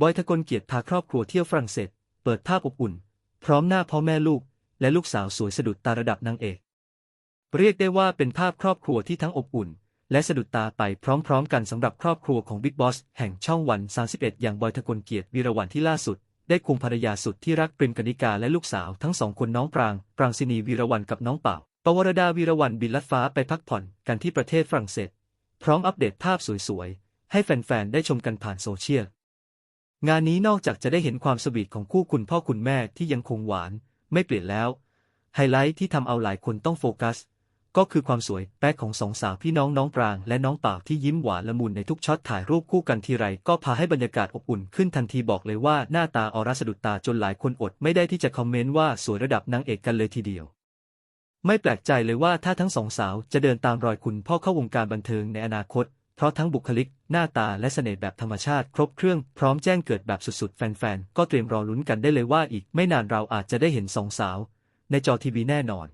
บอยทะกลเกียรติพาครอบครัวเที่ยวฝรั่งเศส เปิดภาพอบอุ่น พร้อมหน้าพ่อแม่ลูก และลูกสาวสวยสะดุดตาระดับนางเอก เรียกได้ว่าเป็นภาพครอบครัวที่ทั้งอบอุ่น และสะดุดตาไปพร้อมๆ กันสำหรับครอบครัวของบิ๊กบอสแห่งช่องวัน 31 อย่างบอยทะกลเกียรติวีรวันที่ล่าสุด ได้ควงภรรยาสุดที่รักปริมกนิกาและลูกสาวทั้งสองคนน้องปราง ปรางศินีวีรวันกับน้องเป่าปวรดาวีรวันบินลัดฟ้าไปพักผ่อนกันที่ประเทศฝรั่งเศส พร้อมอัปเดตภาพสวยๆให้แฟนๆได้ชมกันผ่านโซเชียล งานนี้นอกจากจะได้เห็นความสวีทของคู่คุณพ่อคุณแม่ที่ยังคงหวาน ไม่เปลี่ยนแล้ว ไฮไลท์ที่ทำเอาหลายคนต้องโฟกัส ก็คือความสวยแป๊กของสองสาวพี่น้องน้องปราง และน้องเป่าที่ยิ้มหวานละมุนในทุกช็อตถ่ายรูปคู่กันทีไรก็พาให้บรรยากาศอบอุ่นขึ้นทันทีบอกเลยว่าหน้าตาออร่าสะดุดตาจนหลายคนอดไม่ได้ที่จะคอมเมนต์ว่าสวยระดับนางเอกกันเลยทีเดียวไม่แปลกใจเลยว่าถ้าทั้งสองสาวจะเดินตามรอยคุณพ่อเข้าวงการบันเทิงในอนาคต เพราะทั้งบุคลิก หน้าตาและเสน่ห์แบบธรรมชาติครบเครื่องพร้อมแจ้งเกิดแบบสุดๆ แฟนๆ ก็เตรียมรอลุ้นกันได้เลยว่าอีกไม่นานเราอาจจะได้เห็นสองสาว ในจอทีวีแน่นอน